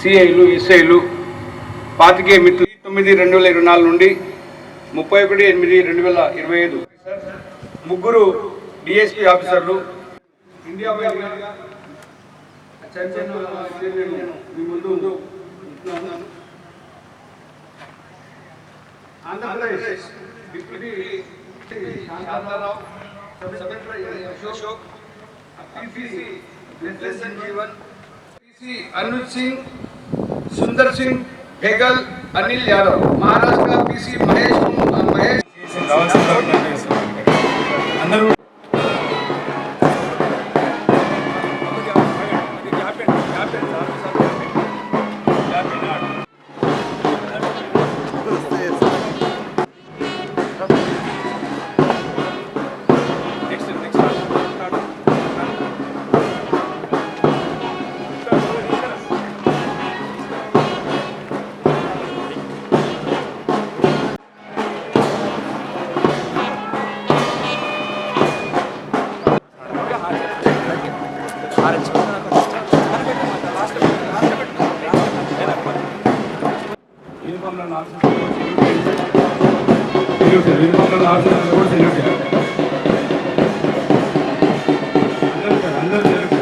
సిఐలు ఎస్ఐలు పాతికే మిత్రులు తొమ్మిది రెండు వేల ఇరవై నాలుగు నుండి ముప్పై ఒకటి ఎనిమిది రెండు వేల ఇరవై ఐదు. ముగ్గురు డిఎస్పీ ఆఫీసర్లు. ఇండియా చర్చను మీ ముందు Andhra Pradesh deputy Shanta Rao secretary Ashok PC Jeevan PC Anuj Singh Sundar Singh Bhegal Anil Yadav. Maharashtra P C Mahesh 이렇게 일반로 나왔으면 이렇게. 안전대 안전대 이렇게.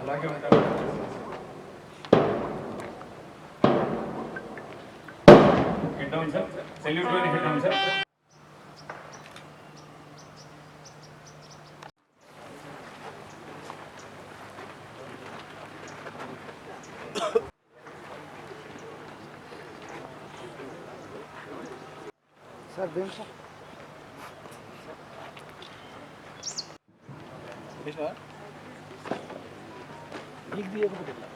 I like it sir అందరూ సెల్యూట్ చేయాలి అలాగే ఉంటారు head down sir salute head down sir చేసిన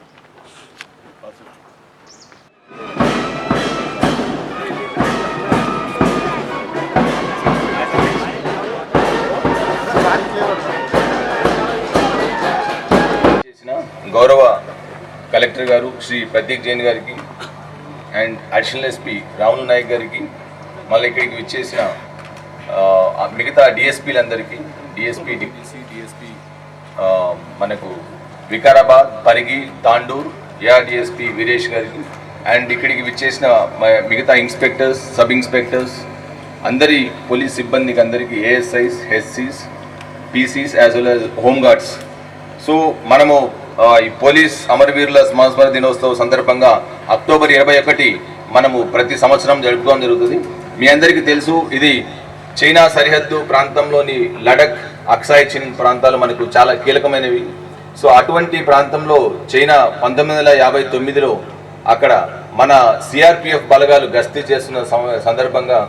collector గారు శ్రీ ప్రతీక్ జైన్ గారికి and additional SP Rahul Nayak గారికి మళ్ళీ ఇక్కడికి విచ్చేసిన మిగతా డిఎస్పీలందరికీ డిఎస్పీ డిపిసి డిఎస్పీ మనకు వికారాబాద్ పరిగి తాండూర్ ఏఆర్డిఎస్పీ వీరేష్ గారికి అండ్ ఇక్కడికి విచ్చేసిన మిగతా ఇన్స్పెక్టర్స్ సబ్ ఇన్స్పెక్టర్స్ అందరి పోలీస్ సిబ్బందికి అందరికీ ASIs HCs PCs as well as home guards so మనము ఈ పోలీస్ అమరవీరుల సంస్మరణ దినోత్సవం సందర్భంగా అక్టోబర్ ఇరవై ఒకటి మనము ప్రతి సంవత్సరం జరుపుకోవడం జరుగుతుంది. మీ అందరికీ తెలుసు ఇది చైనా సరిహద్దు ప్రాంతంలోని లడక్ అక్సాయ్ చిన్ ప్రాంతాలు మనకు చాలా కీలకమైనవి. సో అటువంటి ప్రాంతంలో చైనా పంతొమ్మిది వందల యాభై తొమ్మిదిలో అక్కడ మన సిఆర్పిఎఫ్ బలగాలు గస్తీ చేస్తున్న సందర్భంగా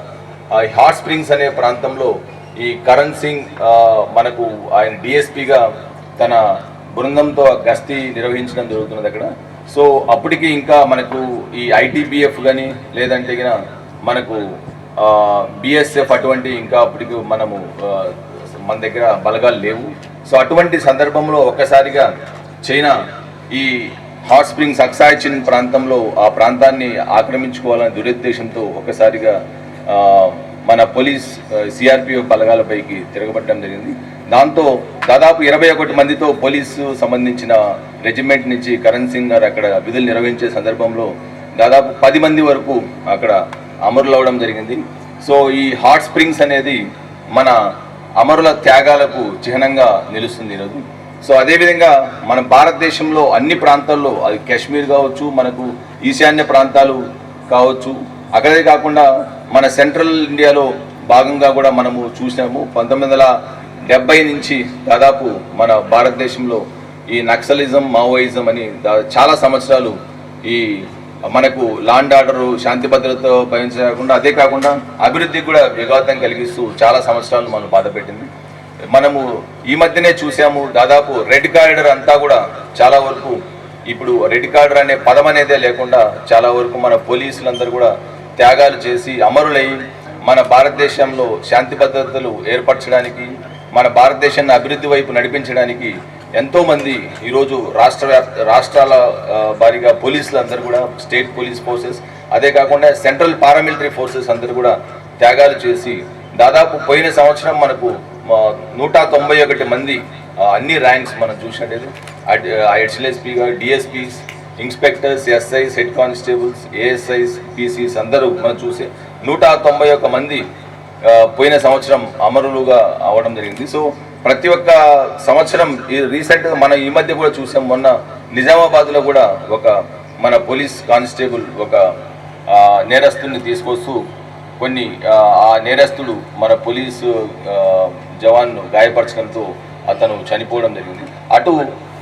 హాట్ స్ప్రింగ్స్ అనే ప్రాంతంలో ఈ కరణ్ సింగ్ మనకు ఆయన డిఎస్పీగా తన బృందంతో గస్తీ నిర్వహించడం జరుగుతున్నది అక్కడ. సో అప్పటికి ఇంకా మనకు ఈ ఐటీబీఎఫ్ కానీ లేదంటే మనకు బిఎస్ఎఫ్ అటువంటి ఇంకా అప్పటికి మనము మన దగ్గర బలగాలు లేవు. సో అటువంటి సందర్భంలో ఒక్కసారిగా చైనా ఈ హాట్ స్ప్రింగ్స్ అక్సాయిచిన్ ప్రాంతంలో ఆ ప్రాంతాన్ని ఆక్రమించుకోవాలనే దురుద్దేశంతో ఒక్కసారిగా మన పోలీస్ సిఆర్పిఓ బలగాలపైకి తిరగబట్టడం జరిగింది. దాంతో దాదాపు ఇరవై ఒకటి మందితో పోలీసు సంబంధించిన రెజిమెంట్ నుంచి కరణ్ సింగ్ గారు అక్కడ విధులు నిర్వహించే సందర్భంలో దాదాపు పది మంది వరకు అక్కడ అమరులవడం జరిగింది. సో ఈ హాట్ స్ప్రింగ్స్ అనేది మన అమరుల త్యాగాలకు చిహ్నంగా నిలుస్తుంది ఈరోజు. సో అదేవిధంగా మన భారతదేశంలో అన్ని ప్రాంతాల్లో అది కాశ్మీర్ కావచ్చు మనకు ఈశాన్య ప్రాంతాలు కావచ్చు అక్కడే కాకుండా మన సెంట్రల్ ఇండియాలో భాగంగా కూడా మనము చూసినాము పంతొమ్మిది వందల డెబ్బై నుంచి దాదాపు మన భారతదేశంలో ఈ నక్సలిజం మావోయిజం అని చాలా సంవత్సరాలు ఈ మనకు లాండ్ ఆర్డర్ శాంతి భద్రత భరించకుండా అదే కాకుండా అభివృద్ధికి కూడా విఘాతం కలిగిస్తూ చాలా సంవత్సరాలు మనం బాధపెట్టింది మనము ఈ మధ్యనే చూసాము దాదాపు రెడ్ కారిడర్ అంతా కూడా చాలా వరకు ఇప్పుడు రెడ్ కార్డర్ అనే పదం అనేదే లేకుండా చాలా వరకు మన పోలీసులందరూ కూడా త్యాగాలు చేసి అమరులై మన భారతదేశంలో శాంతి భద్రతలు ఏర్పరచడానికి మన భారతదేశాన్ని అభివృద్ధి వైపు నడిపించడానికి ఎంతోమంది ఈరోజు రాష్ట్ర వ్యాప్త రాష్ట్రాల ఆ, వారీగా పోలీసులు అందరూ కూడా స్టేట్ పోలీస్ ఫోర్సెస్ అదే కాకుండా సెంట్రల్ పారామిలిటరీ ఫోర్సెస్ అందరూ కూడా త్యాగాలు చేసి దాదాపు పోయిన సంవత్సరం మనకు నూట తొంభై ఒకటి మంది అన్ని ర్యాంక్స్ మనం చూసినట్టయితే HLSP DSPs inspectors SIs head constables ASIs PCs అందరూ మనం చూసే నూట తొంభై ఒక్క మంది పోయిన సంవత్సరం అమరులుగా అవడం జరిగింది. సో ప్రతి ఒక్క సంవత్సరం ఈ రీసెంట్గా మనం ఈ మధ్య కూడా చూసాం. మొన్న నిజామాబాద్లో కూడా ఒక మన పోలీస్ కానిస్టేబుల్ ఒక ఆ, నేరస్తుడిని తీసుకొస్తూ కొన్ని ఆ, నేరస్తుడు మన పోలీసు జవాన్ను గాయపరచడంతో అతను చనిపోవడం జరిగింది. అటు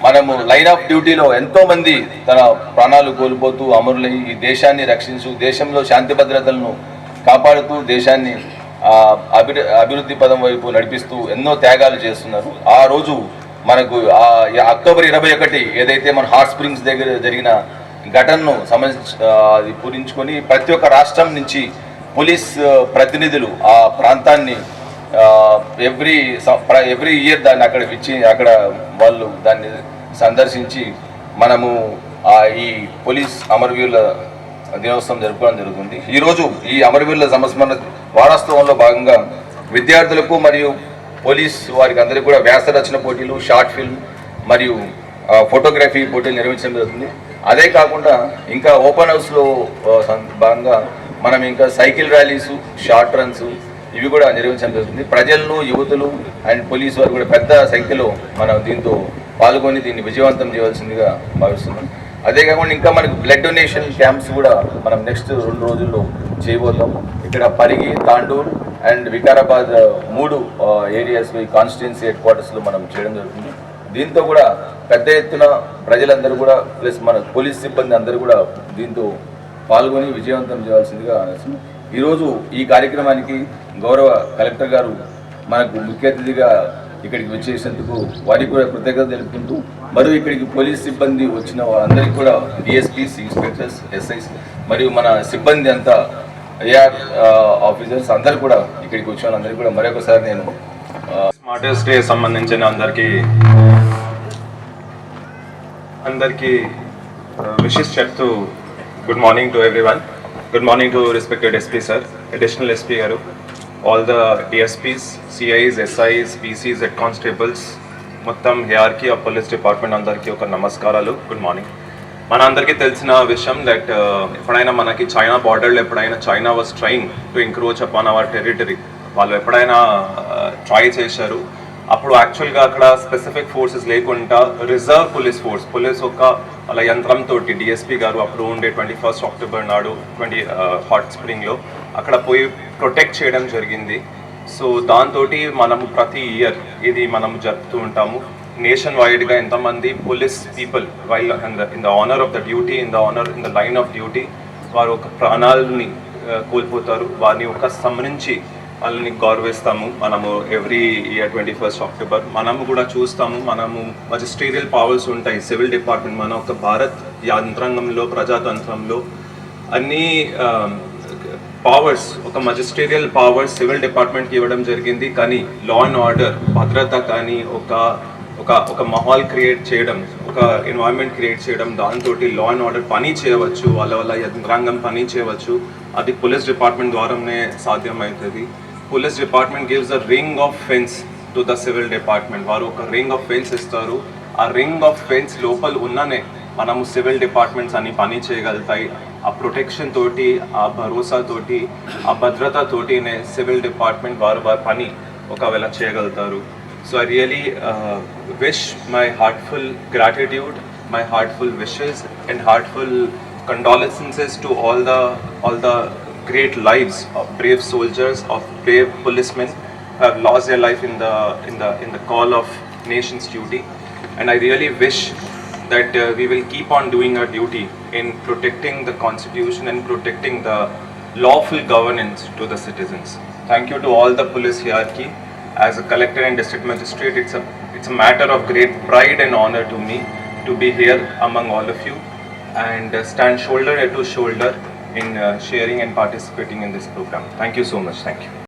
మనము లైన్ ఆఫ్ డ్యూటీలో ఎంతో మంది తన ప్రాణాలు కోల్పోతూ అమరులై ఈ దేశాన్ని రక్షించు దేశంలో శాంతి భద్రతలను కాపాడుతూ దేశాన్ని అభి అభివృ అభివృద్ధి పదం వైపు నడిపిస్తూ ఎన్నో త్యాగాలు చేస్తున్నారు. ఆ రోజు మనకు ఆ అక్టోబర్ ఇరవై ఒకటి ఏదైతే మన హాట్ స్ప్రింగ్స్ దగ్గర జరిగిన ఘటనను సంబంధించి అది పూరించుకొని ప్రతి ఒక్క రాష్ట్రం నుంచి పోలీస్ ప్రతినిధులు ఆ ప్రాంతాన్ని ఎవ్రీ ఎవ్రీ ఇయర్ దాన్ని అక్కడ ఇచ్చి అక్కడ వాళ్ళు దాన్ని సందర్శించి మనము ఆ ఈ పోలీస్ అమరవీరుల దినోత్సవం జరుపుకోవడం జరుగుతుంది. ఈరోజు ఈ అమరవీరుల సంస్మరణ వారోత్సవంలో భాగంగా విద్యార్థులకు మరియు పోలీస్ వారికి అందరికీ కూడా వ్యాస రచన పోటీలు షార్ట్ ఫిల్మ్ మరియు ఫోటోగ్రఫీ పోటీలు నిర్వహించడం జరుగుతుంది. అదే కాకుండా ఇంకా ఓపెన్ హౌస్లో భాగంగా మనం ఇంకా సైకిల్ ర్యాలీస్ షార్ట్ రన్స్ ఇవి కూడా నిర్వహించడం జరుగుతుంది. ప్రజలను యువతులు అండ్ పోలీసు వారు కూడా పెద్ద సంఖ్యలో మనం దీంతో పాల్గొని దీన్ని విజయవంతం చేయవలసిందిగా భావిస్తున్నాం. అదే కాకుండా ఇంకా మనకు బ్లడ్ డొనేషన్ క్యాంప్స్ కూడా మనం నెక్స్ట్ రెండు రోజుల్లో చేయబోతాం ఇక్కడ పరిగి తాండూర్ అండ్ వికారాబాద్ మూడు ఏరియాస్ కాన్స్టిట్యున్సీ హెడ్ క్వార్టర్స్లో మనం చేయడం జరుగుతుంది. దీంతో కూడా పెద్ద ఎత్తున ప్రజలందరూ కూడా ప్లస్ మన పోలీస్ సిబ్బంది అందరూ కూడా దీంతో పాల్గొని విజయవంతం చేయాల్సిందిగా ఆశిస్తున్నాం. ఈరోజు ఈ కార్యక్రమానికి గౌరవ కలెక్టర్ గారు మనకు ముఖ్య అతిథిగా ఇక్కడికి వచ్చేసేందుకు వారికి కూడా కృతజ్ఞత తెలుపుకుంటూ మరియు ఇక్కడికి పోలీస్ సిబ్బంది వచ్చిన వాళ్ళందరికీ కూడా డిఎస్పీస్ ఇన్స్పెక్టర్స్ ఎస్ఐస్ మరియు మన సిబ్బంది అంతా ఏఆర్ ఆఫీసర్స్ అందరు కూడా ఇక్కడికి వచ్చిన వాళ్ళందరికీ కూడా మరొకసారి నేను ఆ, స్మార్టెస్ట్ డే సంబంధించిన అందరికీ అందరికీ విషెస్ చెప్తూ good morning to every one good morning to respected SP sir additional SP గారు all the DSPs CIs SIs PCs head constables మొత్తం హెఆర్కి ఆ పోలీస్ డిపార్ట్మెంట్ అందరికీ ఒక నమస్కారాలు. గుడ్ మార్నింగ్ మన అందరికీ తెలిసిన విషయం దట్ ఎప్పుడైనా మనకి చైనా బార్డర్లో ఎప్పుడైనా China was train to encroach upon our territory వాళ్ళు ఎప్పుడైనా ట్రై చేశారు. అప్పుడు యాక్చువల్గా అక్కడ స్పెసిఫిక్ ఫోర్సెస్ లేకుండా రిజర్వ్ పోలీస్ ఫోర్స్ పోలీస్ ఒక అలా యంత్రంతో డిఎస్పీ గారు అప్పుడు ఉండే ట్వంటీ ఫస్ట్ అక్టోబర్ నాడు ట్వంటీ హాట్ స్ప్రింగ్లో అక్కడ పోయి ప్రొటెక్ట్ చేయడం జరిగింది. సో దాంతో మనము ప్రతి ఇయర్ ఇది మనం జరుపుతూ ఉంటాము. నేషన్ వైడ్గా ఎంతమంది police people while in the honour of the duty in the honour in the line of duty వారు ఒక ప్రాణాలని కోల్పోతారు. వారిని ఒక సంహరించి వాళ్ళని గౌరవిస్తాము. మనము every year twenty first October మనము కూడా చూస్తాము. మనము మజిస్టీరియల్ పవర్స్ ఉంటాయి. సివిల్ డిపార్ట్మెంట్ మన ఒక భారత్ యంత్రాంగంలో ప్రజాతంత్రంలో అన్ని పవర్స్ ఒక మజిస్టీరియల్ పవర్స్ సివిల్ డిపార్ట్మెంట్కి ఇవ్వడం జరిగింది. కానీ లా అండ్ ఆర్డర్ భద్రత కానీ ఒక ఒక ఒక మహాల్ క్రియేట్ చేయడం ఒక ఎన్వైరన్మెంట్ క్రియేట్ చేయడం దాంతో లా అండ్ ఆర్డర్ పని చేయవచ్చు. వాళ్ళ వల్ల యంత్రాంగం పని చేయవచ్చు. అది పోలీస్ డిపార్ట్మెంట్ ద్వారానే సాధ్యమవుతుంది. Police department gives a ring of fence to the civil department. వారు ఒక రింగ్ ఆఫ్ ఫెన్స్ ఇస్తారు. ఆ రింగ్ ఆఫ్ ఫెన్స్ లోపల ఉన్ననే మనము సివిల్ డిపార్ట్మెంట్స్ అన్ని పని చేయగలుగుతాయి. ఆ ప్రొటెక్షన్ తోటి ఆ భరోసా తోటి ఆ భద్రతతోటినే సివిల్ డిపార్ట్మెంట్ వారు వారి పని ఒకవేళ చేయగలుగుతారు. So I really wish my heartful gratitude my heartful wishes and heartful condolences to all the all the great lives of brave soldiers of brave policemen who have lost their life in the in the in the call of nation's duty. And i really wish that uh, we will keep on doing our duty in protecting the constitution and protecting the lawful governance to the citizens. Thank you to all the police hierarchy. As a collector and district magistrate it's a it's a matter of great pride and honor to me to be here among all of you and uh, stand shoulder to shoulder in uh, sharing and participating in this program. Thank you so much. Thank you.